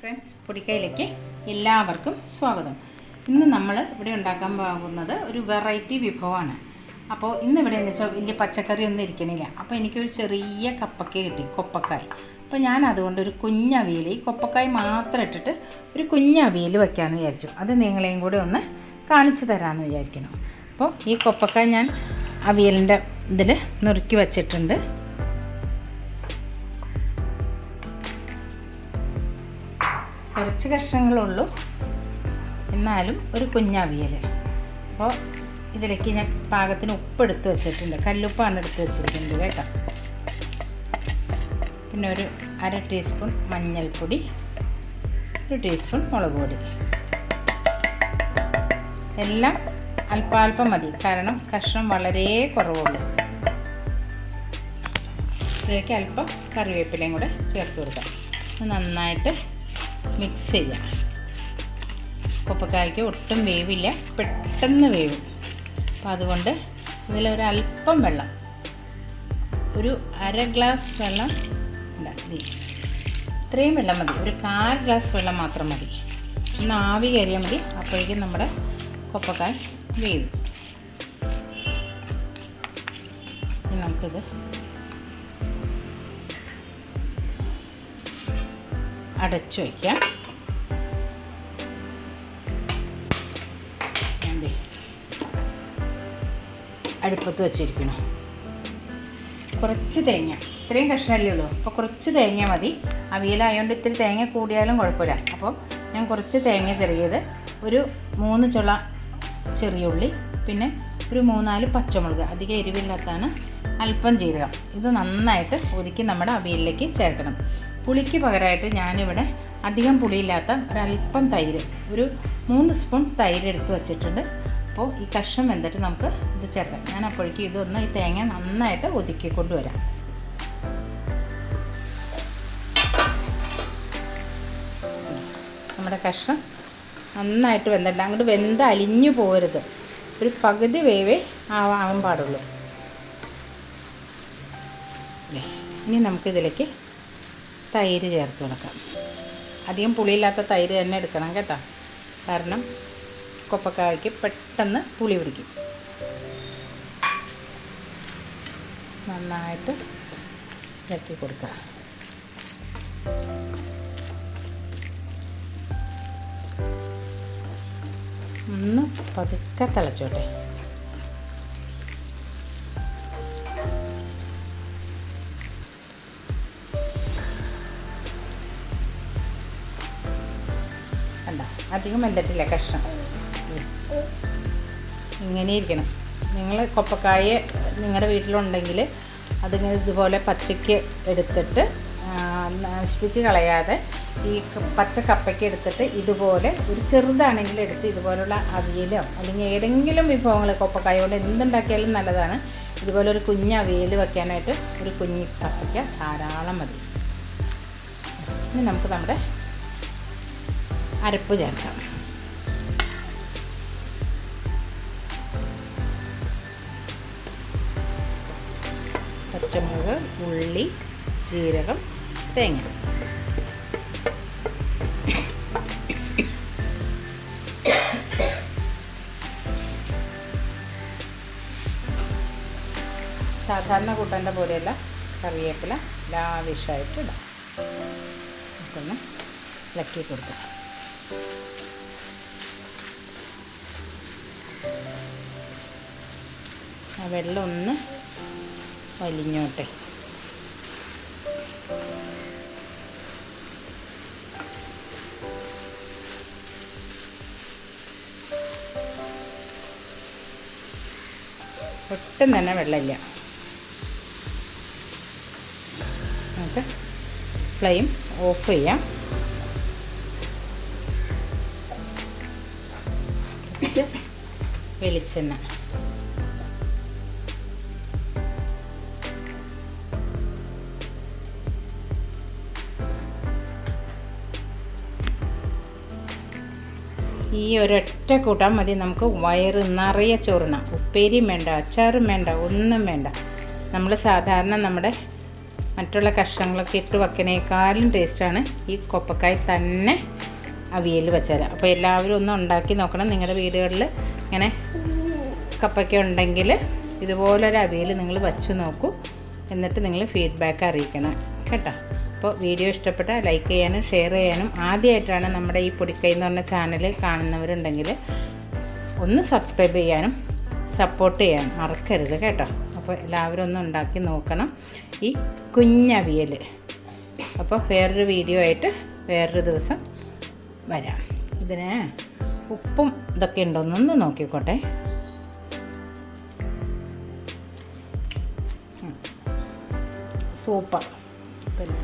Friends പൊടിക്കൈയിലേക്ക് എല്ലാവർക്കും സ്വാഗതം. ഇന്ന് നമ്മൾ ഇവിടെ ഉണ്ടാക്കാൻ പോകുന്നത് ഒരു വെറൈറ്റി വിഭവമാണ്. അപ്പോൾ ഇന്ന് ഇവിടെ എന്ന് വെച്ചാൽ വലിയ പച്ചക്കറി ഒന്നും ഇരിക്കണില്ല. അപ്പോൾ എനിക്കൊരു ചെറിയ കപ്പക്ക കിട്ടി കൊപ്പക്കായ്. അപ്പോൾ ഞാൻ അതുകൊണ്ട് ഒരു കുഞ്ഞവിയൽ ഈ കൊപ്പക്കായ് മാത്രം ഇട്ടിട്ട് ഒരു കുഞ്ഞവിയൽ വയ്ക്കാമെന്ന് വിചാരിച്ചു. അത് നിങ്ങളെയും കൂടെ ഒന്ന് കാണിച്ചു തരാമെന്ന് വിചാരിക്കണം അപ്പോൾ ഈ കൊപ്പക്കായ് ഞാൻ അവിയലിന്റെ ഇതിൽ നുറുക്കി വച്ചിട്ടുണ്ട്. കുറച്ച് കഷ്ണങ്ങളുള്ളൂ. എന്നാലും ഒരു കുഞ്ഞവിയൽ അപ്പോൾ ഇതിലേക്ക് ഞാൻ പാകത്തിന് ഉപ്പ് എടുത്ത് വെച്ചിട്ടുണ്ട്. കല്ലുപ്പാണ് എടുത്ത് വെച്ചിരിക്കുന്നത് കേട്ടോ. പിന്നെ ഒരു അര ടീസ്പൂൺ മഞ്ഞൾപ്പൊടി ഒരു ടീസ്പൂൺ മുളക് പൊടി. എല്ലാം അല്പാൽപ്പം മതി. കാരണം കഷ്ണം വളരെ കുറവുള്ളൂ. ഇതിലേക്ക് അല്പം കറിവേപ്പിലയും കൂടെ ചേർത്ത് കൊടുക്കാം. നന്നായിട്ട് മിക്സ് ചെയ്യാം. കൊപ്പക്കായ്ക്ക് ഒട്ടും വേവില്ല പെട്ടെന്ന് വേവും. അപ്പോൾ അതുകൊണ്ട് ഇതിലൊരല്പം വെള്ളം ഒരു അര ഗ്ലാസ് വെള്ളം ഉണ്ടാക്കി ഇത്രയും വെള്ളം മതി ഒരു കാൽ ഗ്ലാസ് വെള്ളം മാത്രം മതി. ഒന്ന് ആവി കയറിയാൽ മതി അപ്പോഴേക്കും നമ്മുടെ കൊപ്പക്കായ് വേവും. നമുക്കിത് അടച്ചു വയ്ക്കാം. അടുപ്പത്ത് വച്ചിരിക്കണം. കുറച്ച് തേങ്ങ ഇത്രയും കഷ്ണമല്ലേ ഉള്ളൂ. അപ്പോൾ കുറച്ച് തേങ്ങ മതി. അവിയലായതുകൊണ്ട് ഇത്തിരി തേങ്ങ കൂടിയാലും കുഴപ്പമില്ല. അപ്പോൾ ഞാൻ കുറച്ച് തേങ്ങ ചെറിയത് ഒരു മൂന്ന് ചുള ചെറിയുള്ളി പിന്നെ ഒരു മൂന്നാൽ പച്ചമുളക് അധികം എരിവില്ലാത്തതാണ്. അല്പം ജീരകം. ഇത് നന്നായിട്ട് ഒതുക്കി നമ്മുടെ അവിയലിലേക്ക് ചേർക്കണം. പുളിക്ക് പകരമായിട്ട് ഞാനിവിടെ അധികം പുളിയില്ലാത്ത ഒരല്പം തൈര് ഒരു മൂന്ന് സ്പൂൺ തൈര് എടുത്ത് വച്ചിട്ടുണ്ട്. അപ്പോൾ ഈ കഷ്ണം വെന്തിട്ട് നമുക്ക് ഇത് ചേർക്കാം. ഞാൻ അപ്പോഴേക്കും ഇതൊന്ന് ഈ തേങ്ങ നന്നായിട്ട് ഒതുക്കി കൊണ്ടുവരാം നമ്മുടെ കഷ്ണം നന്നായിട്ട് വെന്തിട്ട് അങ്ങോട്ട് വെന്ത് അലിഞ്ഞു പോരുത്. ഒരു പകുതി വേവേ ആവാൻ പാടുള്ളൂ. ഇനി നമുക്കിതിലേക്ക് തൈര് ചേർത്ത് കൊടുക്കാം. അധികം പുളിയില്ലാത്ത തൈര് തന്നെ എടുക്കണം കേട്ടോ. കാരണം കൊപ്പക്കായ്ക്ക് പെട്ടെന്ന് പുളി പിടിക്കും. നന്നായിട്ട് ഇറക്കി കൊടുക്കുക ഒന്ന് പതുക്കെ തിളച്ചോട്ടെ. അധികം വെന്തിട്ടില്ല കഷ്ണം. ഇങ്ങനെ ഇരിക്കണം. നിങ്ങൾ കൊപ്പക്കായ നിങ്ങളുടെ വീട്ടിലുണ്ടെങ്കിൽ അതിങ്ങനെ ഇതുപോലെ പച്ചയ്ക്ക് എടുത്തിട്ട് നശിപ്പിച്ച് കളയാതെ ഈ പച്ച കപ്പയ്ക്ക് എടുത്തിട്ട് ഇതുപോലെ ഒരു ചെറുതാണെങ്കിൽ എടുത്ത് ഇതുപോലുള്ള അവിയലോ അല്ലെങ്കിൽ ഏതെങ്കിലും വിഭവങ്ങൾ കൊപ്പക്കായ കൊണ്ട് എന്തുണ്ടാക്കിയാലും നല്ലതാണ്. ഇതുപോലെ ഒരു കുഞ്ഞ് അവിയൽ വയ്ക്കാനായിട്ട് ഒരു കുഞ്ഞ് കപ്പയ്ക്ക് ധാരാളം മതി. ഇനി നമുക്ക് നമ്മുടെ അരപ്പ് ചേർക്കാം. പച്ചമുളക് ഉള്ളി ജീരകം തേങ്ങ. സാധാരണ കൂട്ടേണ്ട പോലെയല്ല കറിവേപ്പില ലാവിഷായിട്ട് ഇടാം. ഇതൊന്ന് ഇളക്കി കൊടുക്കാം. ആ വെള്ളം ഒന്ന് വലിഞ്ഞോട്ടെ. ഒട്ടും തന്നെ വെള്ളമില്ല. നമുക്ക് ഫ്ലെയിം ഓഫ് ചെയ്യാം. വെളിച്ചെണ്ണ. ഈ ഒരൊറ്റ കൂട്ടാൻ മതി. നമുക്ക് വയറ് നിറയെ ചോറിനാം ഉപ്പേരിയും വേണ്ട അച്ചാറും വേണ്ട ഒന്നും വേണ്ട. നമ്മൾ സാധാരണ നമ്മുടെ മറ്റുള്ള കഷ്ണങ്ങളൊക്കെ ഇട്ട് വെക്കണേക്കാളും ടേസ്റ്റാണ് ഈ കൊപ്പക്കായ തന്നെ അവിയൽ വെച്ചാൽ അപ്പോൾ എല്ലാവരും ഒന്ന് ഉണ്ടാക്കി നോക്കണം. നിങ്ങളുടെ വീടുകളിൽ ഇങ്ങനെ കപ്പയ്ക്ക ഉണ്ടെങ്കിൽ ഇതുപോലൊരു അവിയൽ നിങ്ങൾ വച്ച് നോക്കൂ. എന്നിട്ട് നിങ്ങൾ ഫീഡ്ബാക്ക് അറിയിക്കണം. കേട്ടോ? അപ്പോൾ വീഡിയോ ഇഷ്ടപ്പെട്ട ലൈക്ക് ചെയ്യാനും ഷെയർ ചെയ്യാനും ആദ്യമായിട്ടാണ് നമ്മുടെ ഈ പൊടിക്കൈ എന്ന് പറഞ്ഞ ചാനൽ കാണുന്നവരുണ്ടെങ്കിൽ ഒന്ന് സബ്സ്ക്രൈബ് ചെയ്യാനും സപ്പോർട്ട് ചെയ്യാനും മറക്കരുത് കേട്ടോ? അപ്പോൾ എല്ലാവരും ഒന്ന് ഉണ്ടാക്കി നോക്കണം ഈ കുഞ്ഞവിയൽ അപ്പോൾ വേറൊരു വീഡിയോ ആയിട്ട് വേറൊരു ദിവസം വരാം. ഇതിന് ഉപ്പും ഇതൊക്കെ ഉണ്ടോന്നൊന്ന് നോക്കിക്കോട്ടെ. സൂപ്പർ. പിന്നെ